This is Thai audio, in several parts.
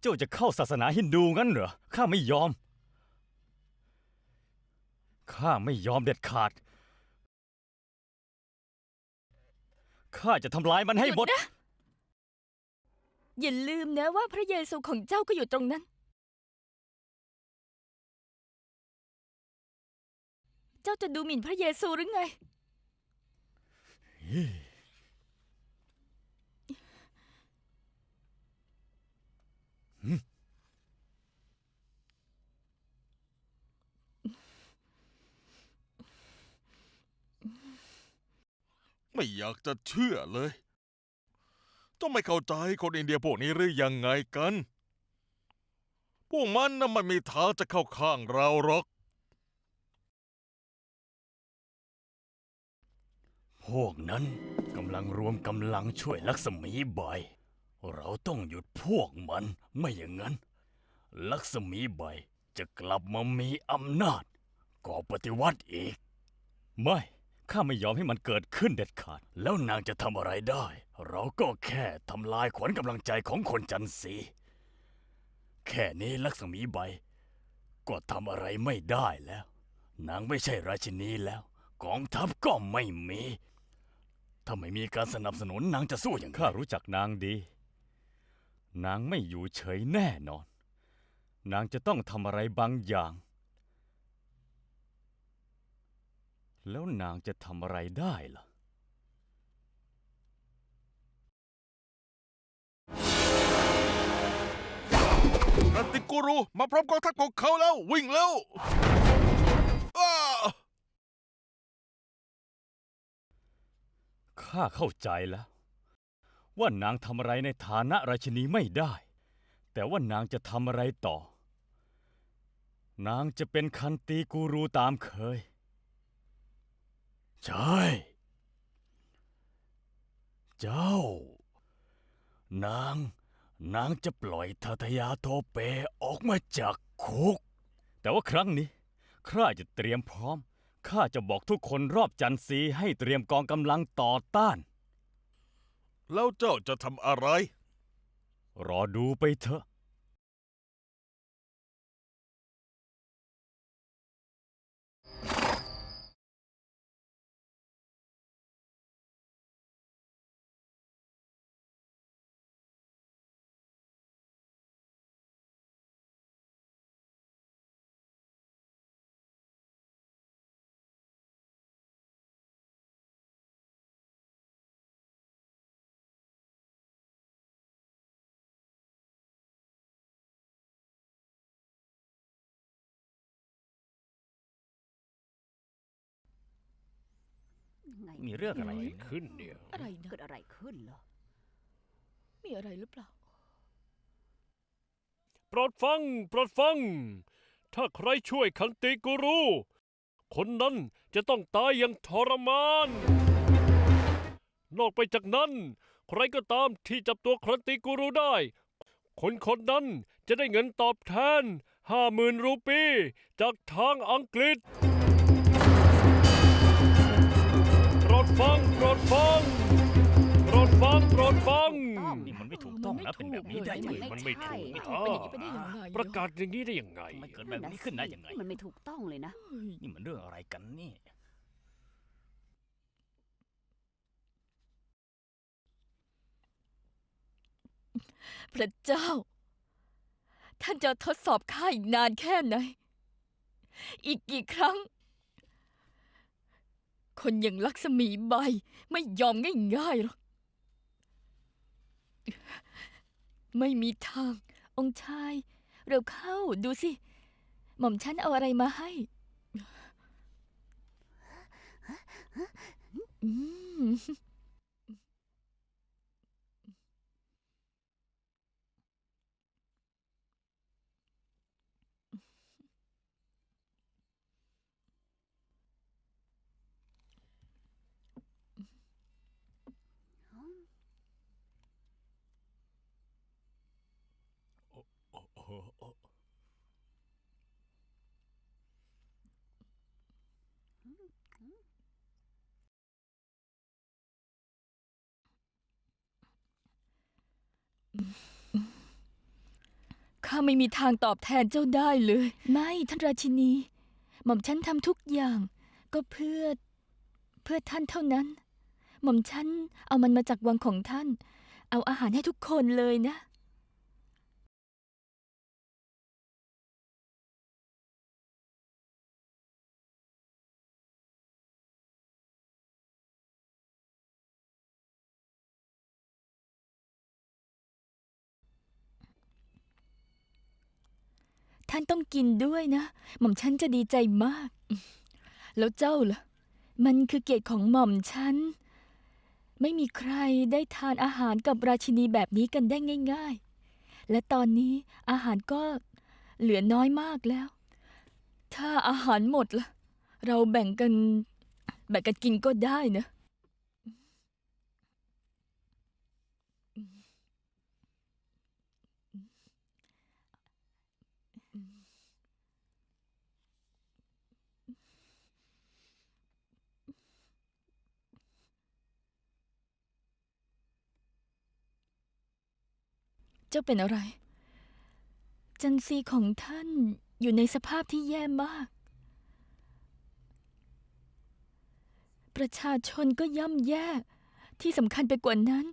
เจ้าจะเข้าศาสนาฮินดูงั้นเหรอ ข้าไม่ยอม ข้าไม่ยอมเด็ดขาด ข้าจะทำลายมันให้หมด ยุนะอย่าลืมนะว่าพระเยซูของเจ้าก็อยู่ตรงนั้น เจ้าจะดูหมิ่นพระเยซูหรือไง ไม่อยากจะเชื่อเลย ต้องไม่เข้าใจคนอินเดียพวกนี้หรือยังไงกัน พวกมันน่ะไม่มีทางจะเข้าข้างเราหรอก พวกนั้นกำลังรวมกำลังช่วยลักษมีบายเราต้องหยุดพวกมันไม่อย่างนั้น ลักษมีบายจะกลับมามีอำนาจก่อปฏิวัติอีก ไม่ ข้าไม่ยอมให้มันเกิดขึ้นเด็ดขาด แล้วนางจะทำอะไรได้ เราก็แค่ทำลายขวัญกำลังใจของคนจันทรีแค่นี้ลักษมีใบ ก็ทำอะไรไม่ได้แล้ว นางไม่ใช่ราชินีแล้ว กองทัพก็ไม่มี ถ้าไม่มีการสนับสนุนนางจะสู้อย่างข้ารู้จักนางดี นางไม่อยู่เฉยแน่นอน นางจะต้องทำอะไรบางอย่าง แล้วนางจะทำอะไรได้ล่ะรันติกูรูมาพร้อมกองทัพของเขาแล้ว วิ่งแล้วอ้าข้าเข้าใจแล้ว ว่านางทำอะไรในฐานะราชินีไม่ได้ แต่ว่านางจะทำอะไรต่อ นางจะเป็นคันตีกูรูตามเคย ใช่ เจ้า นาง นางจะปล่อยทาทยาโทเปออกมาจากคุก แต่ว่าครั้งนี้ข้าจะเตรียมพร้อม ข้าจะบอกทุกคนรอบจันซีให้เตรียมกองกำลังต่อต้าน แล้วเจ้าจะทำอะไร รอดูไปเถอะ ไง มีเรื่องอะไรนี่ขึ้นเนี่ยอะไรนะเกิดอะไรขึ้นเหรอ มีอะไรหรือเปล่า โปรดฟัง โปรดฟัง ถ้าใครช่วยคันติกูรูคนนั้นจะต้องตายอย่างทรมาน นอกไปจากนั้น ใครก็ตามที่จับตัวคันติกูรูได้ คนคนนั้นจะได้เงินตอบแทนห้าหมื่นรูปี จากทางอังกฤษ ฟังโปรดฟังโปรดฟังโปรดฟังต้องนี่มันไม่ถูกต้องนะเป็นแบบนี้ได้ยังไงมันไม่ถูกไม่ถูกเป็นอย่างนี้ไปได้ยังไงประกาศอย่างนี้ได้ยังไงทำไมเกิดแบบนี้ขึ้นได้ยังไง มันไม่ถูกต้องเลยนะเฮ้ยนี่มันเรื่องอะไรกันนี่พระเจ้า ท่านจะทดสอบข้าอีกนานแค่ไหน อีกกี่ครั้ง คนอย่างลักษมีใบ ไม่ยอมง่ายๆหรอก ไม่มีทาง องค์ชาย เร็วเข้าดูสิ หม่อมฉันเอาอะไรมาให้อืม ข้าไม่มีทางตอบแทนเจ้าได้เลย ไม่ท่านราชินี หม่อมฉันทำทุกอย่าง ก็เพื่อ เพื่อท่านเท่านั้น หม่อมฉันเอามันมาจากวังของท่าน เอาอาหารให้ทุกคนเลยนะ ท่านต้องกินด้วยนะ หม่อมฉันจะดีใจมาก แล้วเจ้าล่ะ มันคือเกียรติของหม่อมฉัน ไม่มีใครได้ทานอาหารกับราชินีแบบนี้กันได้ง่าย ๆ และตอนนี้อาหารก็เหลือน้อยมากแล้ว ถ้าอาหารหมดล่ะ เราแบ่งกัน แบ่งกันกินก็ได้นะ เจ้าเป็นอะไร จันซีของท่านอยู่ในสภาพที่แย่มาก ประชาชนก็ย่ำแย่ ที่สำคัญไปกว่านั้น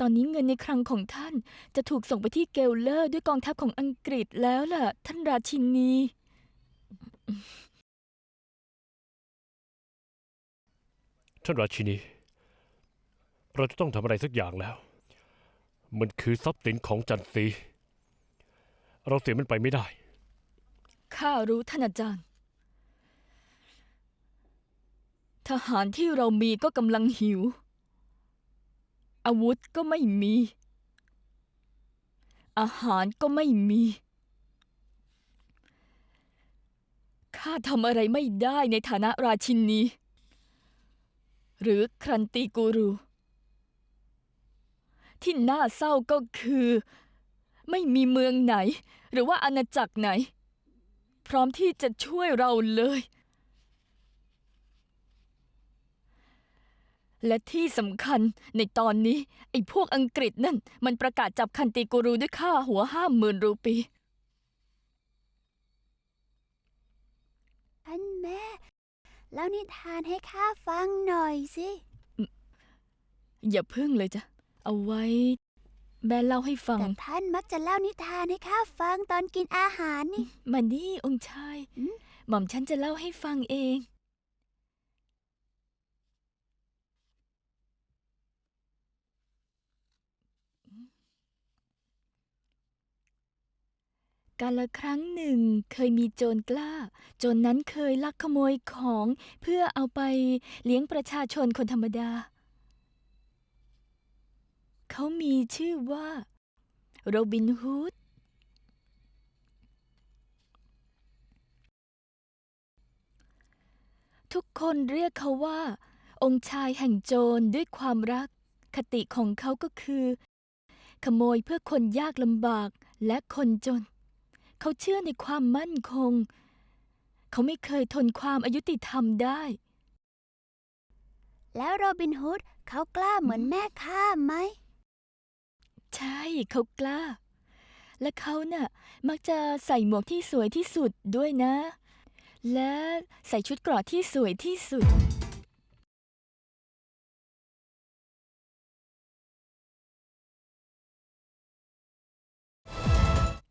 ตอนนี้เงินในคลังของท่านจะถูกส่งไปที่เกลเลอร์ด้วยกองทัพของอังกฤษแล้วล่ะ ท่านราชินี ท่านราชินี เราจะต้องทำอะไรสักอย่างแล้ว มันคือทรัพย์สินของจันทรี เราเสียมันไปไม่ได้ ข้ารู้ท่านอาจารย์ ทหารที่เรามีก็กำลังหิว อาวุธก็ไม่มี อาหารก็ไม่มี ข้าทำอะไรไม่ได้ในฐานะราชินี หรือครันติกูรู ที่น่าเศร้าก็คือ ไม่มีเมืองไหน หรือว่าอาณาจักรไหน พร้อมที่จะช่วยเราเลย และที่สำคัญในตอนนี้ ไอ้พวกอังกฤษนั่น มันประกาศจับคันติกูรูด้วยค่าหัวห้าหมื่นรูปี ท่านแม่ แล้วนิทานให้ข้าฟังหน่อยสิ อย่าพึ่งเลยจ้ะ เอาไว้ แม่เล่าให้ฟัง แต่ท่านมักจะเล่านิทานให้ข้าฟังตอนกินอาหารนี่ มานี่องค์ชาย อืม หม่อมฉันจะเล่าให้ฟังเอง การละครั้งหนึ่งเคยมีโจรกล้า โจรนนั้นเคยลักขโมยของเพื่อเอาไปเลี้ยงประชาชนคนธรรมดา เขามีชื่อว่าโรบินฮูด ทุกคนเรียกเขาว่า องค์ชายแห่งโจรด้วยความรัก คติของเขาก็คือ ขโมยเพื่อคนยากลำบากและคนจน เขาเชื่อในความมั่นคง เขาไม่เคยทนความอายุติธรรมได้ แล้วโรบินฮูดเขากล้าเหมือนแม่ข้าไหม ใช่เขากล้า และเขาน่ะมักจะใส่หมวกที่สวยที่สุดด้วยนะ และใส่ชุดเกราะที่สวยที่สุด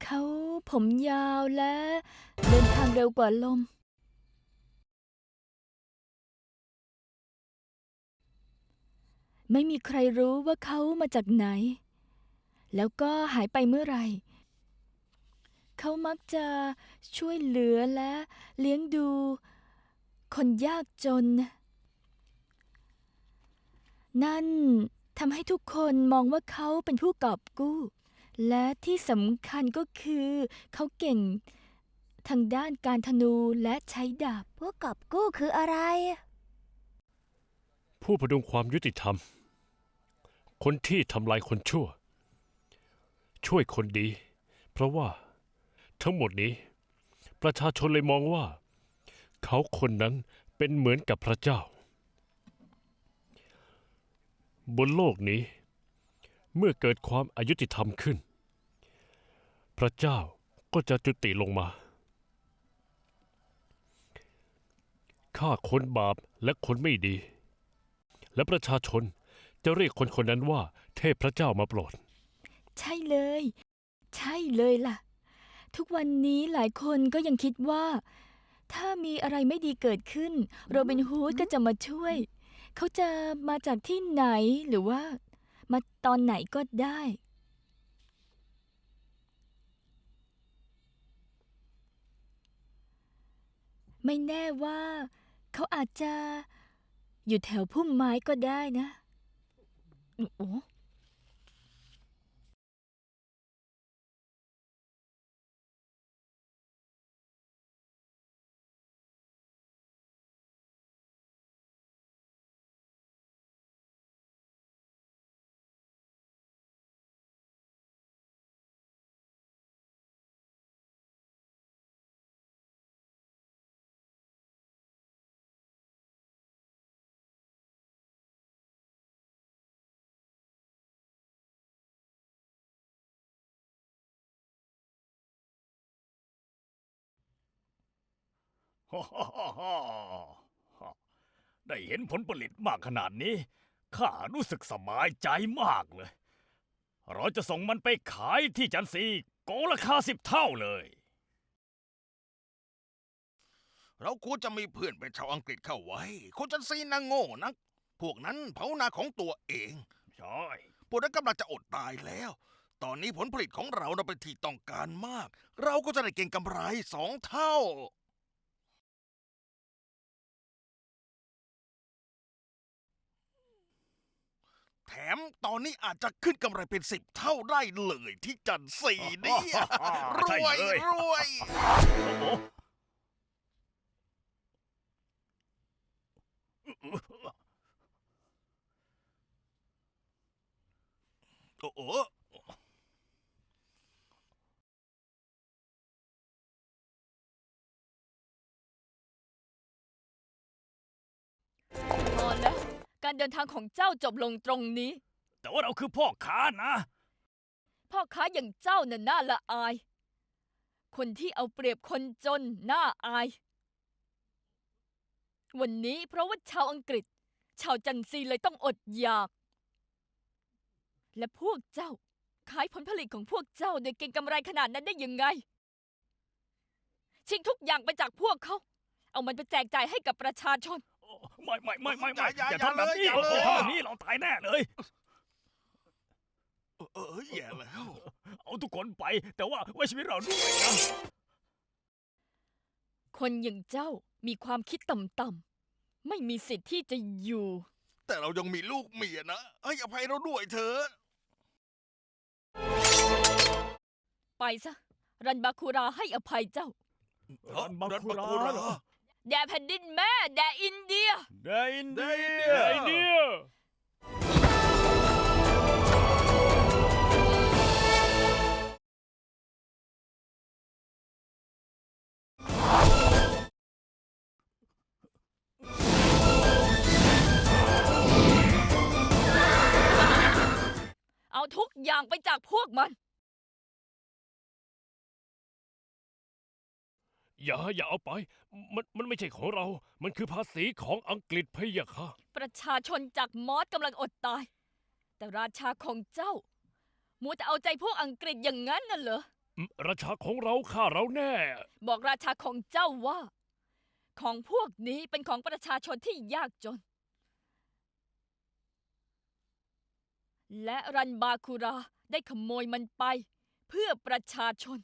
เขาผมยาวและเดินทางเร็วกว่าลม ไม่มีใครรู้ว่าเขามาจากไหน แล้วก็หายไปเมื่อไหร่เขามักจะช่วยเหลือและเลี้ยงดู คนยากจน นั่นทำให้ทุกคนมองว่าเขาเป็นผู้กอบกู้ และที่สำคัญก็คือเขาเก่งทางด้านการธนูและใช้ดาบพวกกอบกู้คืออะไร ผู้พดุงความยุติธรรม คนที่ทำลายคนชั่ว ช่วยคนดี เพราะว่าทั้งหมดนี้ ประชาชนเลยมองว่า เขาคนนั้นเป็นเหมือนกับพระเจ้า บนโลกนี้ เมื่อเกิดความอายุติธรรมขึ้น พระเจ้าก็จะจุติลงมาฆ่าคนบาปและคนไม่ดี และประชาชนจะเรียกคนคนนั้นว่าเทพพระเจ้ามาโปรด ใช่เลย ใช่เลยล่ะ ทุกวันนี้หลายคนก็ยังคิดว่า ถ้ามีอะไรไม่ดีเกิดขึ้น โรบินฮูดก็จะมาช่วย เขาจะมาจากที่ไหนหรือว่า มาตอนไหนก็ได้ ไม่แน่ว่า เขาอาจจะอยู่แถวพุ่มไม้ก็ได้นะ โอ้ โหได้เห็นผลผลิตมากขนาดนี้ ข้ารู้สึกสบายใจมากเลย เราจะส่งมันไปขายที่จันซีโกงราคาสิบเท่าเลย เราควรจะมีเพื่อนเป็นชาวอังกฤษเข้าไว้คนจันซีนางโง่นัก พวกนั้นเผานาของตัวเอง ใช่ พวกนั้นกำลังจะอดตายแล้ว ตอนนี้ผลผลิตของเราน่ะเป็นที่ต้องการมาก เราก็จะได้เก่งกำไรสองเท่า แถมตอนนี้อาจจะขึ้นกำไรเป็นสิบเท่าได้เลยที่จันซีเนี่ยรใช่วยเลย รวย โอ้โห การเดินทางของเจ้าจบลงตรงนี้ แต่ว่าเราคือพ่อค้านะ พ่อค้าอย่างเจ้าน่ะน่าละอาย คนที่เอาเปรียบคนจนน่าอาย วันนี้เพราะว่าชาวอังกฤษ ชาวจันซีเลยต้องอดอยาก และพวกเจ้า ขายผลผลิตของพวกเจ้าโดยเก็งกำไรขนาดนั้นได้ยังไง ชิงทุกอย่างไปจากพวกเขา เอามันไปแจกจ่ายให้กับประชาชน ไม่ไม่ไม่ไม่ไม่อย่าอย่าอย่าทำแบบนี้อย่าเลย โอ้โหทำแบบนี้เราตายแน่เลย เออแย่แล้ว เอาทุกคนไป แต่ว่าไว้ชีวิตเราด้วยนะคนอย่างเจ้ามีความคิดต่ำๆไม่มีสิทธิ์ที่จะอยู่ แต่เรายังมีลูกเมียนะให้อภัยเราด้วยเถอะไปซะ รันบาคูราให้อภัยเจ้า รันบารันคูบาราคูราเหรอ แด่แผ่นดินแม่แด่อินเดีย ไดอินเดีไดอินเดียยไอเดียเอาทุกอย่างไปจากพวกมัน อย่าอย่าเอาไป มันมันไม่ใช่ของเรา มันคือภาษีของอังกฤษพะยะค่ะ ประชาชนจากมอสกำลังอดตาย แต่ราชาของเจ้า มัวแต่เอาใจพวกอังกฤษอย่างนั้นน่ะเหรอ อืมราชาของเราฆ่าเราแน่ บอกราชาของเจ้าว่า ของพวกนี้เป็นของประชาชนที่ยากจน และรันบาคูราได้ขโมยมันไป เพื่อประชาชน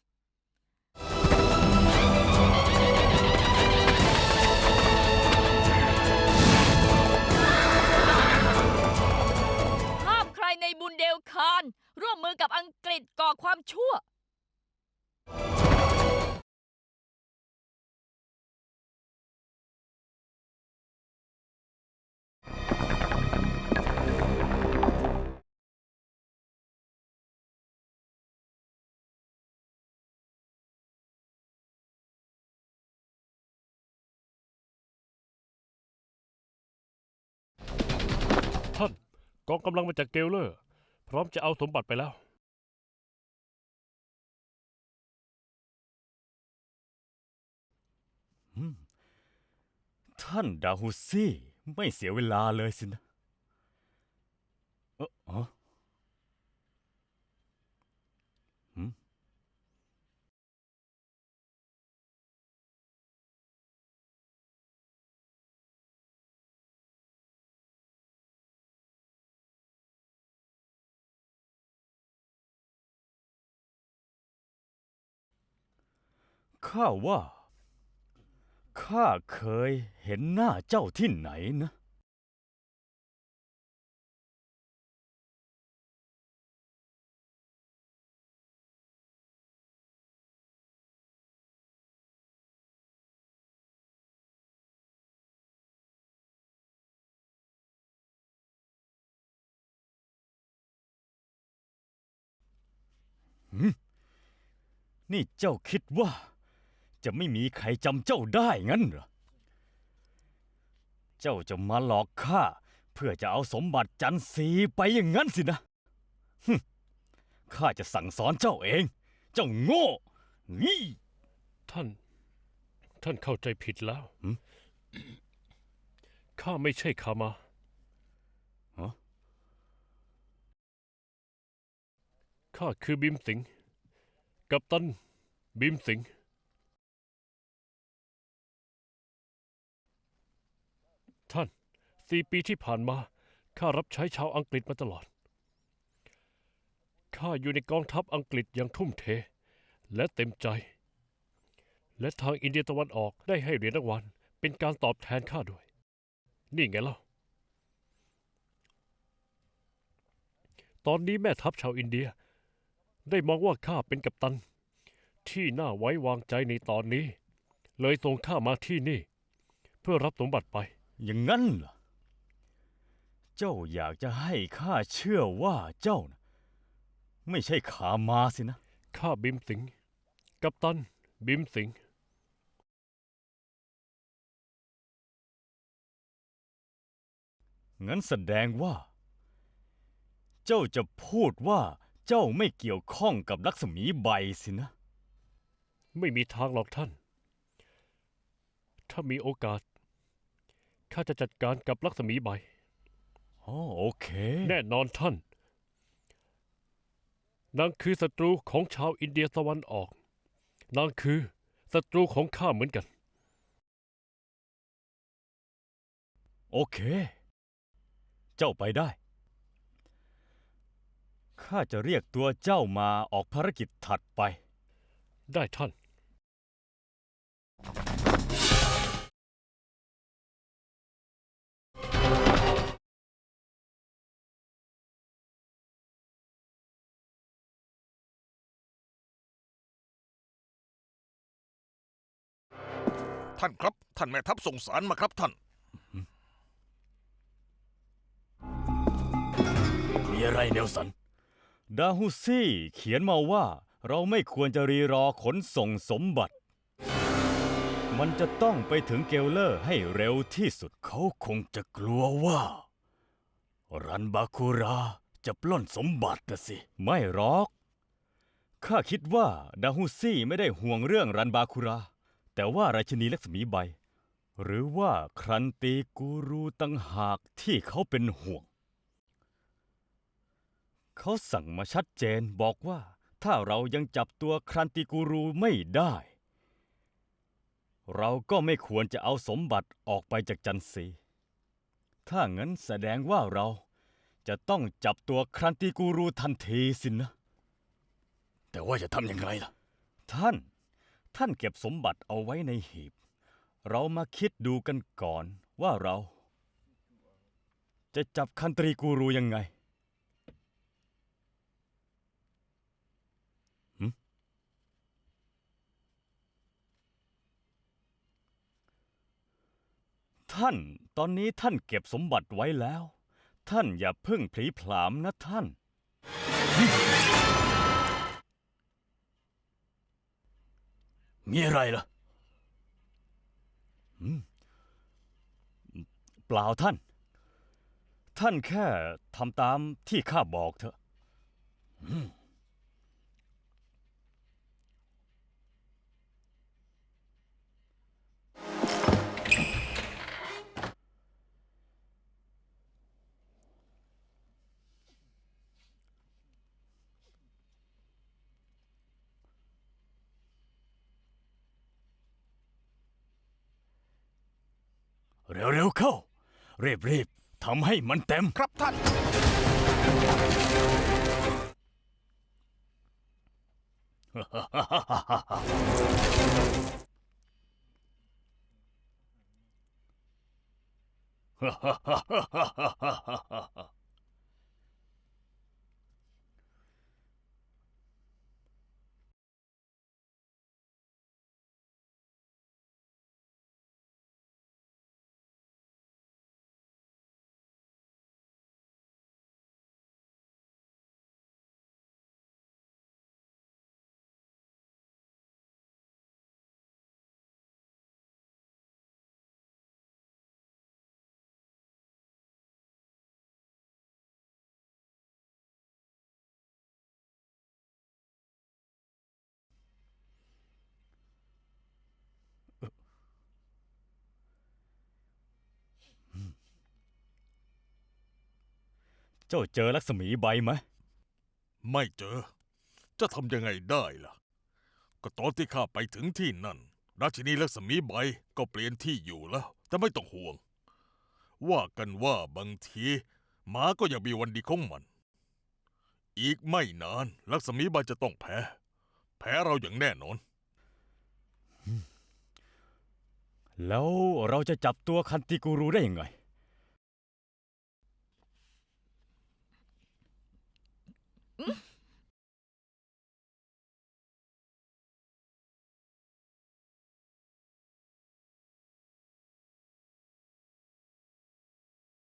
ในบุนเดลคาร ร่วมมือกับอังกฤษก่อความชั่ว กองกำลังมาจากเกลเลอร์ พร้อมจะเอาสมบัติไปแล้ว ท่านดาฮุซี่ ไม่เสียเวลาเลยสินะ เออ ข้าว่า ข้าเคยเห็นหน้าเจ้าที่ไหนนะ นี่เจ้าคิดว่า จะไม่มีใครจำเจ้าได้งั้นเหรอ เจ้าจะมาหลอกข้าเพื่อจะเอาสมบัติจันทรีไปอย่างนั้นสินะฮึ่มข้าจะสั่งสอนเจ้าเอง เจ้าโง่นี่ท่าน ท่านเข้าใจผิดแล้วหืมข้าไม่ใช่ขามาฮะข้าคือบิมสิงห์กัปตัน บิมสิงห์ท่าน สี่ปีที่ผ่านมา ข้ารับใช้ชาวอังกฤษมาตลอด ข้าอยู่ในกองทัพอังกฤษอย่างทุ่มเท และเต็มใจ และทางอินเดียตะวันออกได้ให้เหรียญรางวัลเป็นการตอบแทนข้าด้วย นี่ไงเล่า ตอนนี้แม่ทัพชาวอินเดีย ได้มองว่าข้าเป็นกัปตัน ที่น่าไว้วางใจในตอนนี้ เลยส่งข้ามาที่นี่ เพื่อรับสมบัติไป อย่างนั้นเหรอ เจ้าอยากจะให้ข้าเชื่อว่าเจ้านะไม่ใช่ขามาสินะ ข้าบิมสิงห์กัปตัน บิมสิงห์งั้นแสดงว่า เจ้าจะพูดว่าเจ้าไม่เกี่ยวข้องกับรักษมีใบสินะ ไม่มีทางหรอกท่าน ถ้ามีโอกาส ข้าจะจัดการกับลักษมีใบ อ๋อโอเค แน่นอนท่าน นางคือศัตรูของชาวอินเดียตะวันออก นางคือศัตรูของข้าเหมือนกัน โอเค เจ้าไปได้ ข้าจะเรียกตัวเจ้ามาออกภารกิจถัดไป ได้ท่าน ท่านครับ ท่านแม่ทัพส่งสารมาครับท่าน มีอะไรเนลสัน ดาฮุซี่เขียนมาว่าเราไม่ควรจะรีรอขนส่งสมบัติ มันจะต้องไปถึงเกลเลอร์ให้เร็วที่สุดเขาคงจะกลัวว่า รันบาคูราจะปล้นสมบัตินะสิ ไม่หรอก ข้าคิดว่าดาฮุซี่ไม่ได้ห่วงเรื่องรันบาคูรา แต่ว่าราชินีลักษมีใบ หรือว่าครันตีกูรูตั้งหากที่เขาเป็นห่วง เขาสั่งมาชัดเจนบอกว่า ถ้าเรายังจับตัวครันติกูรูไม่ได้ เราก็ไม่ควรจะเอาสมบัติออกไปจากจันทรีถ้างั้นแสดงว่าเราจะต้องจับตัวครันติกูรูทันทีสินะแต่ว่าจะทำยังไงล่ะ ท่าน ท่านเก็บสมบัติเอาไว้ในหีบ เรามาคิดดูกันก่อนว่าเรา จะจับคันตรีกูรูยังไงท่านตอนนี้ท่านเก็บสมบัติไว้แล้ว ท่านอย่าเพิ่งพลีผลามนะท่าน มีอะไรล่ะอืมเปล่าท่าน ท่านแค่ทำตามที่ข้าบอกเถอะ อืม เร็วๆเข้า รีบๆทำให้มันเต็ม ครับท่าน เจ้าเจอลักษมีใบไหมไม่เจอ จะทำยังไงได้ล่ะ ก็ตอนที่ข้าไปถึงที่นั่น ราชินีลักษมีใบก็เปลี่ยนที่อยู่แล้ว แต่ไม่ต้องห่วง ว่ากันว่าบางทีหมาก็ยังมีวันดีของมัน อีกไม่นานลักษมีใบจะต้องแพ้ แพ้เราอย่างแน่นอน แล้วเราจะจับตัวคันติกูรูได้ยังไง อืม